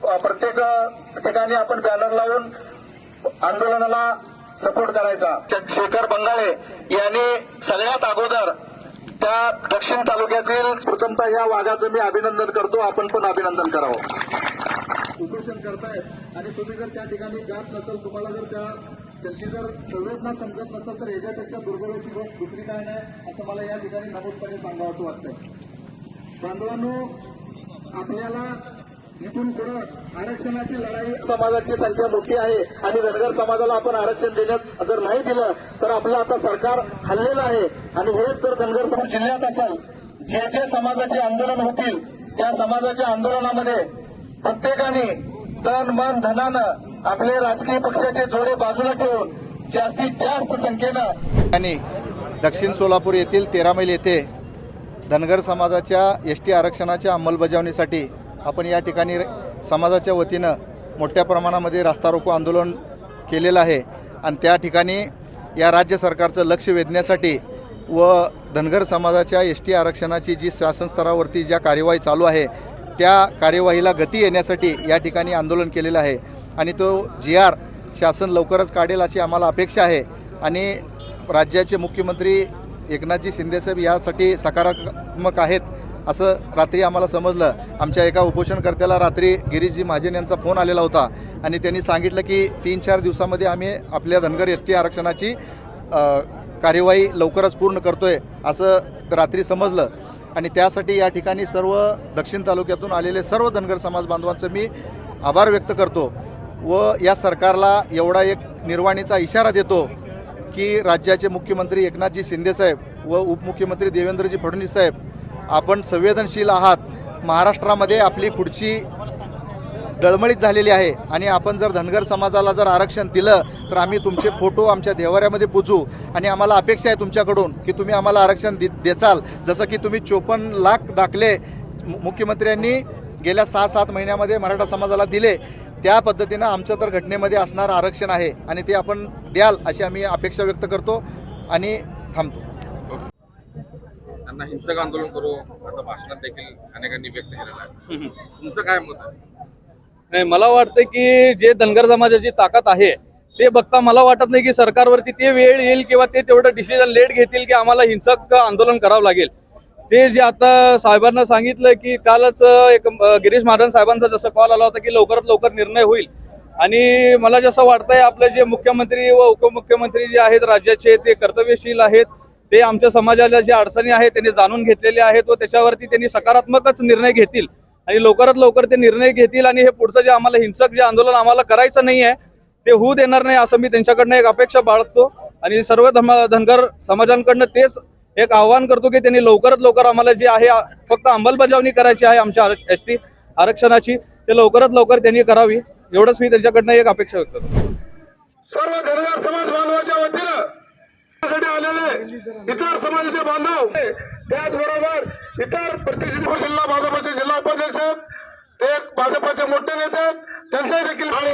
प्रत्येक ठिकाणी आपण बॅनर लावून आंदोलनाला सपोर्ट करायचा. शेखर बंगाळे यांनी सगळ्यात अगोदर त्या दक्षिण तालुक्यातील प्रथमतः या वाघाचं मी अभिनंदन करतो. आपण पण अभिनंदन करावं. उपोषण करतायत आणि तुम्ही जर त्या ठिकाणी जात नसेल तुम्हाला जर त्या त्यांची जर संवेदना समजत नसेल तर याच्यापेक्षा दुर्दैवाची गोष्ट दुसरी काय नाही असं मला या ठिकाणी नमूदपणे सांगावं असं वाटतंय. बांधवांनो आपल्याला इथून पुढे आरक्षणाची लढाई समाजाची संख्या मोठी आहे आणि धनगर समाजाला आपण आरक्षण देण्यात जर नाही दिलं तर आपलं आता सरकार हल्लेलं आहे. आणि हेच जर धनगर समाज जिल्ह्यात असेल जे जे समाजाचे आंदोलन होतील त्या समाजाच्या आंदोलनामध्ये प्रत्येकाने तन मन धनानं आपले राजकीय पक्षाचे जोडे बाजूला ठेवून जास्तीत जास्त संख्येनं आणि दक्षिण सोलापूर येथील तेरा मैल येथे धनगर समाजाच्या एस टी आरक्षणाच्या अंमलबजावणीसाठी आपण या ठिकाणी समाजाच्या वतीनं मोठ्या प्रमाणामध्ये रास्ता रोको आंदोलन केलेलं आहे. आणि त्या ठिकाणी या राज्य सरकारचं लक्ष वेधण्यासाठी व धनगर समाजाच्या एस टी आरक्षणाची जी शासन स्तरावरती ज्या कार्यवाही चालू आहे त्या कार्यवाहीला गती येण्यासाठी या ठिकाणी आंदोलन केलेलं आहे. आणि तो जी आर शासन लवकरच काढेल अशी आम्हाला अपेक्षा आहे. आणि राज्याचे मुख्यमंत्री एकनाथजी शिंदेसाहेब यासाठी सकारात्मक आहेत. असं रात्री आम्हाला समजलं. आमच्या एका उपोषणकर्त्याला रात्री गिरीशजी महाजन यांचा फोन आलेला होता. आणि त्यांनी सांगितलं की तीन चार दिवसामध्ये आम्ही आपल्या धनगर एस टी आरक्षणाची कार्यवाही लवकरच पूर्ण करतोय असं रात्री समजलं. आणि त्यासाठी या ठिकाणी सर्व दक्षिण तालुक्यातून आलेले सर्व धनगर समाज बांधवांचं मी आभार व्यक्त करतो व या सरकारला एवढा एक निर्वाणीचा इशारा देतो की राज्याचे मुख्यमंत्री एकनाथजी शिंदेसाहेब व उपमुख्यमंत्री देवेंद्रजी फडणवीस साहेब आपण संवेदनशील आहात महाराष्ट्रामध्ये आपली पुढची डळमळीत झालेली आहे. आणि आपण जर धनगर समाजाला जर आरक्षण दिलं तर आम्ही तुमचे फोटो आमच्या देवाऱ्यामध्ये पुजू. आणि आम्हाला अपेक्षा आहे तुमच्याकडून की तुम्ही आम्हाला आरक्षण दे देचाल. जसं की तुम्ही चोपन्न लाख दाखले मु- मुख्यमंत्र्यांनी गेल्या सहा सात महिन्यामध्ये मराठा समाजाला दिले. त्या पद्धतीनं आमचं तर घटनेमध्ये असणारं आरक्षण आहे. आणि ते आपण द्याल अशी आम्ही अपेक्षा व्यक्त करतो आणि थांबतो. त्यांना हिंसक आंदोलन करू असं भाषणात देखील अनेकांनी व्यक्त केलेलं आहे. तुमचं काय मत आहे? नाही मला वाटतं की जे धनगर समाजाची ताकद आहे ते बघता मला वाटत नाही की सरकारवरती ते वेळ येईल किंवा ते तेवढं डिसिजन लेट घेतील की आम्हाला हिंसक आंदोलन करावं लागेल. ते जे आता साहेबांना सांगितलं की कालच एक गिरीश महाजन साहेबांचा जसं कॉल आला होता की लवकरात लवकर निर्णय होईल. आणि मला जसं वाटतंय आपले जे मुख्यमंत्री व उपमुख्यमंत्री जे आहेत राज्याचे ते कर्तव्यशील आहेत. ते आमच्या समाजाला ज्या अडचणी आहेत त्यांनी जाणून घेतलेले आहेत व त्याच्यावरती त्यांनी सकारात्मकच निर्णय घेतील. आणि लवकरात लवकर ते निर्णय घेतील आणि हे पुढचं जे आम्हाला हिंसक जे आंदोलन आम्हाला करायचं नाही आहे ते होऊ देणार नाही असं मी त्यांच्याकडनं एक अपेक्षा बाळगतो. आणि सर्व धम धनगर समाजांकडनं तेच एक आव्हान करतो की त्यांनी लवकरात लवकर आम्हाला जे आहे फक्त अंमलबजावणी करायची आहे आमच्या एस टी आरक्षणाची ते लवकरात लवकर त्यांनी करावी. एवढंच मी त्यांच्याकडनं एक अपेक्षा व्यक्त करतो. सर्व धनगर समाज बांधवाच्या वतीनं साठी आलेले इतर समाजाचे बांधव त्याचबरोबर इतर प्रतिनिधी जिल्हा भाजपचे जिल्हा उपाध्यक्ष ते भाजपचे मोठे नेते त्यांचे देखील आणि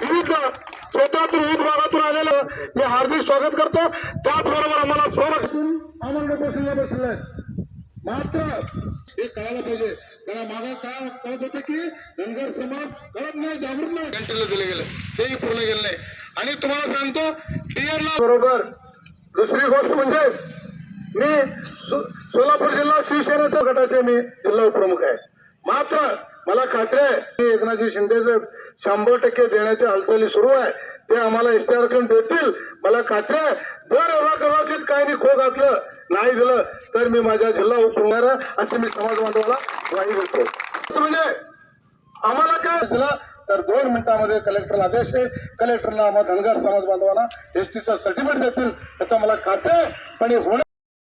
विविध क्षेत्रातून विविध भागातून आलेलं मी हार्दिक स्वागत करतो. त्याचबरोबर आम्हाला संरक्षण आनंद बसले बसले मात्र हे कळायला पाहिजे. त्याला मागे काय कळत होते की धनगर समाज कळत नाही जागृत नाही? दिले गेले. तेही पूर्ण गेले नाही. आणि तुम्हाला सांगतो डीएरला बरोबर. दुसरी गोष्ट म्हणजे मी सोलापूर जिल्हा शिवसेनेच्या गटाचे मी जिल्हा उपप्रमुख आहे. मात्र मला खात्री आहे की एकनाथजी शिंदे साहेब शंभर टक्के देण्याच्या हालचाली सुरू आहे. ते आम्हाला एसटी आरक्षण देतील. मला खात्री आहे जर एवढा कदाचित काही नाही खो घातलं नाही दिलं तर मी माझ्या जिल्हा उपप्रमुख असे मी समाज बांधवाला ग्वाही देतो. म्हणजे आम्हाला काय झालं तर दोन मिनिटांमध्ये कलेक्टरला आदेश येईल कलेक्टरला आम्हाला धनगर समाज बांधवांना एसटीचं सर्टिफिकेट देतील. त्याचा मला खात्री आहे. पण हे होणार